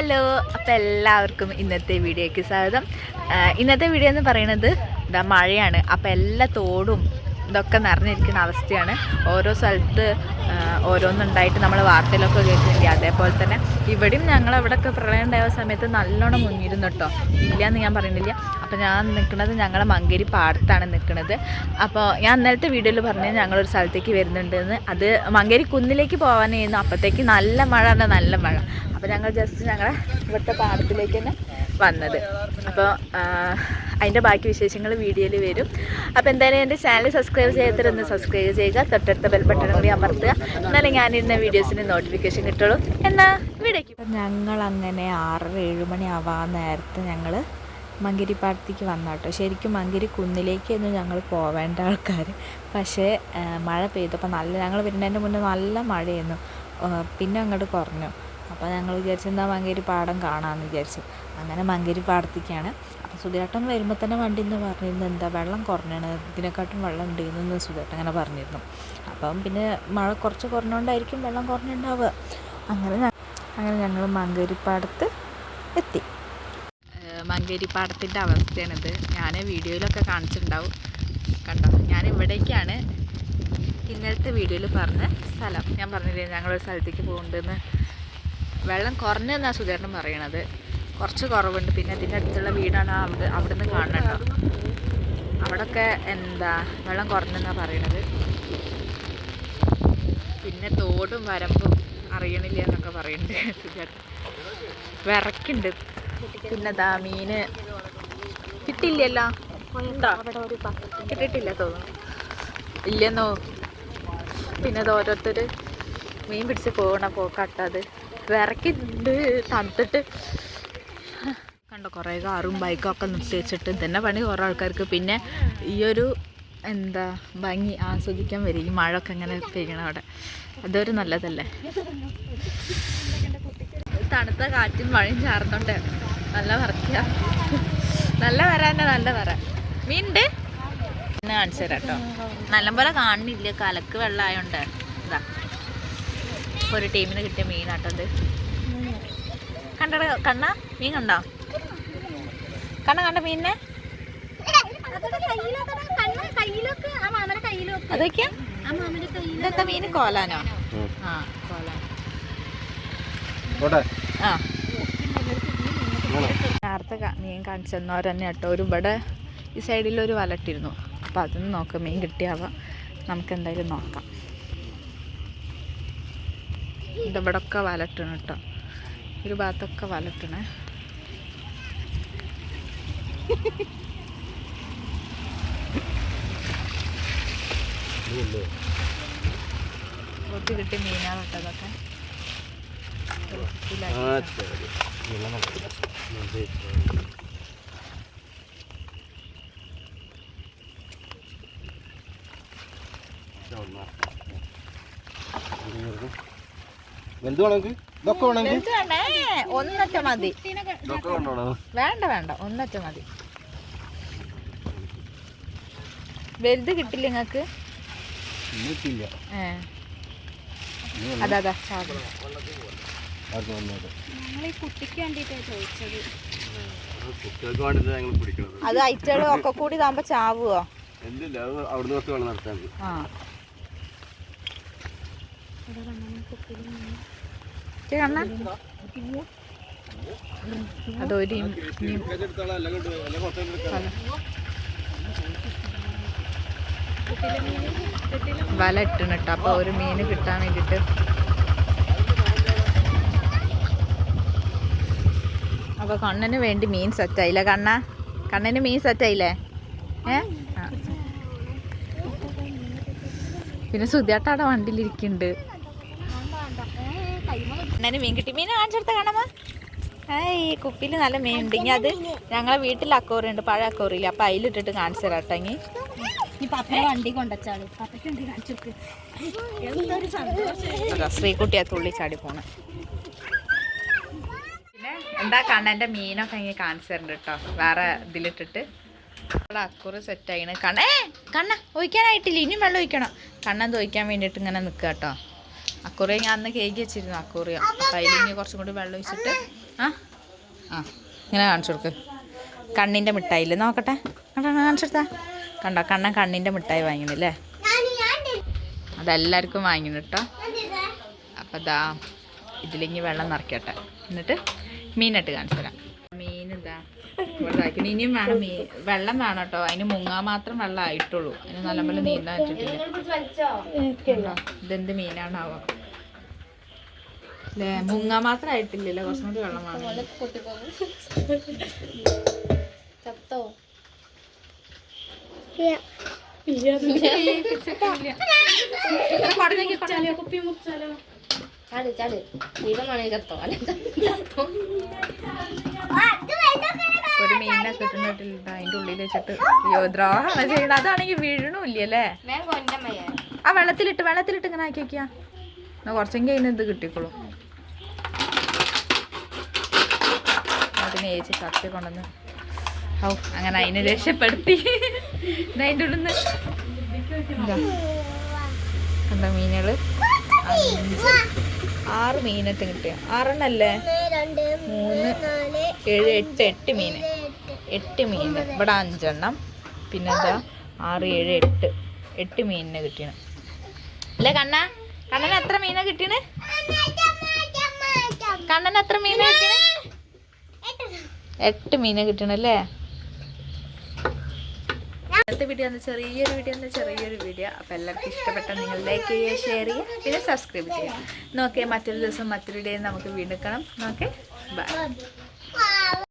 Hello അപ്പം എല്ലാവർക്കും ഇന്നത്തെ വീഡിയോയ്ക്ക് സ്വാഗതം. ഇന്നത്തെ വീഡിയോ എന്ന് പറയുന്നത് ഇതാ മഴയാണ്. അപ്പം എല്ലാ തോടും ഇതൊക്കെ നിറഞ്ഞിരിക്കുന്ന അവസ്ഥയാണ്. ഓരോ സ്ഥലത്ത് ഓരോന്നുണ്ടായിട്ട് നമ്മൾ വാർത്തയിലൊക്കെ കേൾക്കുന്നില്ല അതേപോലെ തന്നെ ഇവിടെയും ഞങ്ങൾ അവിടെയൊക്കെ പ്രളയം ഉണ്ടായ സമയത്ത് നല്ലോണം മുങ്ങിയിരുന്നു കേട്ടോ. ഇല്ല എന്ന് ഞാൻ പറയുന്നില്ല. അപ്പോൾ ഞാൻ നിൽക്കുന്നത് ഞങ്ങളുടെ മങ്കേരി പാടത്താണ് നിൽക്കുന്നത്. അപ്പോൾ ഞാൻ ഇന്നലത്തെ വീഡിയോയിൽ പറഞ്ഞു ഞങ്ങളൊരു സ്ഥലത്തേക്ക് വരുന്നുണ്ടെന്ന്. അത് മങ്കേരി കുന്നിലേക്ക് പോകാനായിരുന്നു. അപ്പോഴത്തേക്ക് നല്ല മഴ നല്ല മഴ. അപ്പോൾ ഞങ്ങൾ ജസ്റ്റ് ഞങ്ങളെ ഇവിടുത്തെ പാടത്തിലേക്ക് തന്നെ വന്നത്. അപ്പോൾ അതിന്റെ ബാക്കി വിശേഷങ്ങൾ വീഡിയോയിൽ വരും. അപ്പോൾ എന്തായാലും എന്റെ ചാനൽ സബ്സ്ക്രൈബ് ചെയ്യാത്തവരൊന്ന് സബ്സ്ക്രൈബ് ചെയ്യുക. തൊട്ടടുത്ത ബെൽ ബട്ടൺ കൂടി അമർത്തുക. എന്നാലേ ഞാനിരുന്ന വീഡിയോസിന് നോട്ടിഫിക്കേഷൻ കിട്ടുള്ളൂ. എന്നാൽ വീഡിയോക്ക് ഞങ്ങൾ അങ്ങനെ ആറര ഏഴ് മണി ആവാൻ നേരത്തെ ഞങ്ങൾ മങ്കിരിപ്പാടത്തേക്ക് വന്ന കേട്ടോ ശരിക്കും മങ്കിരി കുന്നിലേക്കൊന്നും ഞങ്ങൾ പോവേണ്ട ആൾക്കാർ പക്ഷേ മഴ പെയ്തപ്പോൾ നല്ല ഞങ്ങൾ വരുന്നതിന്റെ മുന്നേ നല്ല മഴയായിരുന്നു. പിന്നെ അങ്ങോട്ട് കുറഞ്ഞു. അപ്പോൾ ഞങ്ങൾ വിചാരിച്ചു എന്താ മങ്കേരി പാടം കാണാമെന്ന് വിചാരിച്ചു. അങ്ങനെ മങ്കേരി പാടത്തേക്കാണ്. അപ്പോൾ സുധേട്ടൻ വരുമ്പോൾ തന്നെ വണ്ടി എന്ന് പറഞ്ഞിരുന്നു എന്താ വെള്ളം കുറഞ്ഞാണ്? ഇതിനെക്കാട്ടും വെള്ളം ഉണ്ട് എന്ന് സുധേട്ടൻ അങ്ങനെ പറഞ്ഞിരുന്നു. അപ്പം പിന്നെ മഴ കുറച്ച് കുറഞ്ഞുകൊണ്ടായിരിക്കും വെള്ളം കുറഞ്ഞുണ്ടാവുക. അങ്ങനെ അങ്ങനെ ഞങ്ങൾ മങ്കേരിപ്പാടത്ത് എത്തി. മങ്കേരിപ്പാടത്തിന്റെ അവസ്ഥയാണിത്. ഞാൻ വീഡിയോയിലൊക്കെ കാണിച്ചിട്ടുണ്ടാവും. കണ്ടോ? ഞാൻ ഇവിടേക്കാണ് ഇന്നലത്തെ വീഡിയോയിൽ പറഞ്ഞ സ്ഥലം. ഞാൻ പറഞ്ഞില്ലേ ഞങ്ങളൊരു സ്ഥലത്തേക്ക് പോകുന്നുണ്ടെന്ന് വെള്ളം കുറഞ്ഞെന്നാണ് സുധേരനും പറയണത്. കുറച്ച് കുറവുണ്ട്. പിന്നെ അതിന്റെ അടുത്തുള്ള വീടാണ് അവിടെ അവിടെ നിന്ന് കാണുന്നുണ്ടോ അവിടെയൊക്കെ എന്താ വെള്ളം കുറഞ്ഞെന്നാണ് പറയണത്. പിന്നെ തോടും വരമ്പും അറിയണില്ല എന്നൊക്കെ പറയുന്നുണ്ട് സുധേട്ടൻ വിറക്കുണ്ട് പിന്നെ ദാ മീന് കിട്ടില്ലല്ലോ? കിട്ടിട്ടില്ല തോന്നുന്നു. ഇല്ലെന്നോ? പിന്നെ അത് ഓരോരുത്തർ മീൻ പിടിച്ച് പോകണ പോക്കാട്ടത് വിറക്കുന്നുണ്ട് തണുത്തിട്ട്. കണ്ടോ കുറേ കാറും ബൈക്കും ഒക്കെ നിർത്തി വെച്ചിട്ട് തന്നെ പണി കുറേ ആൾക്കാർക്ക്. പിന്നെ ഈ ഒരു എന്താ ഭംഗി ആസ്വദിക്കാൻ വരും. ഈ മഴ ഒക്കെ ഇങ്ങനെ പെയ്യണം അവിടെ. അതൊരു നല്ലതല്ലേ? തണുത്ത കാറ്റും മഴയും ചാർന്നോണ്ട് നല്ല വറക്കുക നല്ല വരാന്നെ നല്ല വര. മീനുണ്ട് കാണിച്ചു തരാം കേട്ടോ. നല്ലപോലെ കാണുന്നില്ല കലക്ക് വെള്ളമായോണ്ട്. ഇതാ. ഒരു ടീമിന് കിട്ടിയ മീനാട്ടത് കണ്ട കണ്ണ മീൻ കണ്ടോ? കണ്ണ കണ്ട മീനിനെ. അതൊക്കെയാ മീന്? കോലാനോ? ആ നേരത്തെ മീൻ കാണിച്ചെന്നവർ തന്നെ കേട്ടോ. ഒരു ഇവിടെ ഈ സൈഡിൽ ഒരു വലട്ടിരുന്നു. അപ്പോൾ അതൊന്ന് നോക്കാം മീൻ കിട്ടിയാവാം. നമുക്ക് എന്തായാലും നോക്കാം. ഇത് ഇവിടെ ഒക്കെ വലട്ടണം കേട്ടോ. ഒരു ഭാഗത്തൊക്കെ വലട്ടണേ. ഒത്തി കിട്ടി മീനാണ് കേട്ടോ അതൊക്കെ. വലുത് വേണമെങ്കിൽ ഇതൊക്കെ വേണമെങ്കിൽ ഒന്നൊറ്റ മതി. ഇതൊക്കെ വേണ്ട വേണ്ട. ഒന്നൊറ്റ മതി. വലുത് കിട്ടില്ല നിങ്ങൾക്ക് കിട്ടില്ല അതാ ഐറ്റകൾ ഒക്കെ കൂടി ഇതാകുമ്പോ ചാവുമോ എന്തില്ല അത് അവിടുന്ന് കുറച്ച് വെള്ളം നടത്താൻ ആ? അതൊരു വല. ഇട്ടണ് കേട്ടോ. അപ്പൊ ഒരു മീൻ കിട്ടാൻ വേണ്ടിട്ട് അപ്പൊ കണ്ണന് വേണ്ടി മീൻ സെറ്റായില്ലേ കണ്ണ? കണ്ണന് മീൻ സെറ്റായില്ലേ ഏ? ആ. പിന്നെ സുധിയാട്ടാടെ വണ്ടിയിലിരിക്കുന്നുണ്ട്. കണ്ണന് മീൻ കിട്ടി. മീൻ കാണിച്ചെടുത്ത കാണാമ ഈ കുപ്പിയിൽ നല്ല മീൻ ഉണ്ട്. ഇനി അത് ഞങ്ങളെ വീട്ടിൽ അക്കോറി ഉണ്ട് പഴയ അക്കോറിയില്ല അപ്പൊ അതിലിട്ടിട്ട് കാണിച്ചു തരാം കേട്ടോ വണ്ടി കൊണ്ടുവച്ചാൾ. പപ്പയ്ക്ക് വണ്ടി കാണിച്ചു എന്തൊരു സന്തോഷം. അതാ ശ്രീകുട്ടി ആ തുള്ളി ചാടി പോണ. പിന്നെ എന്താ കണ്ണന്റെ മീനൊക്കെ ഇങ്ങനെ കാണിച്ചു തരുന്നുണ്ട് കേട്ടോ. വേറെ ഇതിലിട്ടിട്ട്. അക്കുറി സെറ്റ് ആയിണ്. കണ്ണേ കണ്ണ ഒഴിക്കാനായിട്ടില്ല. ഇനിയും വെള്ളം ഒഴിക്കണം. കണ്ണൻ ഒഴിക്കാൻ വേണ്ടിട്ട് ഇങ്ങനെ നിക്കാട്ടോ കേട്ടോ. അക്കുറി ഞാൻ അന്ന് കേക്ക് വെച്ചിരുന്നു അക്കുറിയ അപ്പം ഇനി കുറച്ചും കൂടി വെള്ളം ഒഴിച്ചിട്ട് ആ? ആ ഇങ്ങനെ കാണിച്ചു കൊടുക്ക്. കണ്ണിന്റെ മിഠായില്ലേ? നോക്കട്ടെ. കണ്ടോ കാണിച്ചു കൊടുത്താ? കണ്ടോ കണ്ണൻ കണ്ണിന്റെ മിഠായി വാങ്ങിണില്ലേ അതെല്ലാവർക്കും വാങ്ങി കേട്ടോ അപ്പം ദാ ഇതിലിങ്ങി വെള്ളം നിറയ്ക്കട്ടെ. എന്നിട്ട് മീനിട്ട് കാണിച്ചു തരാം. മീൻ ഇവിടെ ഇതാക്കിന് ഇനിയും വേണം മീൻ വെള്ളം വേണം കേട്ടോ അതിന് മുങ്ങാൻ മാത്രം വെള്ളം ആയിട്ടുള്ളൂ. അതിന് നല്ലപോലെ നീന്താൻ പറ്റിട്ടില്ല? ഇതെന്ത് മീനാണാവോ? അല്ലേ മുങ്ങ മാത്രം ആയിട്ടില്ലല്ലോ കുറച്ചും കൂടി വെള്ളം വേണം. ചത്തോ? ചാട് ചാട്. ജീവനാണെങ്കിൽ ചത്തോ? അല്ലെ ഒരു മീനിനെ കിട്ടുന്നിട്ടില്ല. അതിന്റെ ഉള്ളിൽ വെച്ചിട്ട് അയ്യോ ദ്രോഹമാണ് ചെയ്യുന്നത് അതാണെങ്കിൽ വീഴണമില്ലല്ലേ ആ വെള്ളത്തിലിട്ട് വെള്ളത്തിലിട്ട് ഇങ്ങനെ ആക്കി വെക്കുക. എന്നാ കുറച്ചെങ്കിൽ അതിന് ഇത് കിട്ടിക്കോളും. അതിനെ ചേച്ചി കത്തി കൊണ്ടുവന്ന് ഔ അങ്ങനെ അതിനെ രക്ഷപ്പെടുത്തി. അതിന്റെ ഉള്ളിൽ. കണ്ടോ മീനുകൾ ആറ് മീനത്ത് കിട്ടിയ. ആറെണ്ണല്ലേ? മൂന്ന് ഏഴ് എട്ട് എട്ട് മീൻ എട്ട് മീൻ. ഇവിടെ അഞ്ചെണ്ണം. പിന്നെ ആറ് ഏഴ് എട്ട്. എട്ട് മീനിനെ കിട്ടിയാണ് അല്ലേ കണ്ണ? കണ്ണന് എത്ര മീനാ കിട്ടിയത് കണ്ണന് എത്ര മീനാ കിട്ടിയത് എട്ട് മീനെ കിട്ടണല്ലേ? ഇന്നത്തെ വീഡിയോ എന്ന് ചെറിയൊരു വീഡിയോ എന്ന് ചെറിയൊരു വീഡിയോ അപ്പോൾ എല്ലാവർക്കും ഇഷ്ടപ്പെട്ട നിങ്ങൾ ലൈക്ക് ചെയ്യുക ഷെയർ ചെയ്യുക പിന്നെ സബ്സ്ക്രൈബ് ചെയ്യുക. നോക്കേ മറ്റൊരു ദിവസം മറ്റൊരു ഡേ നമുക്ക് വീണ്ടും കാണാം. നോക്കേ ബൈ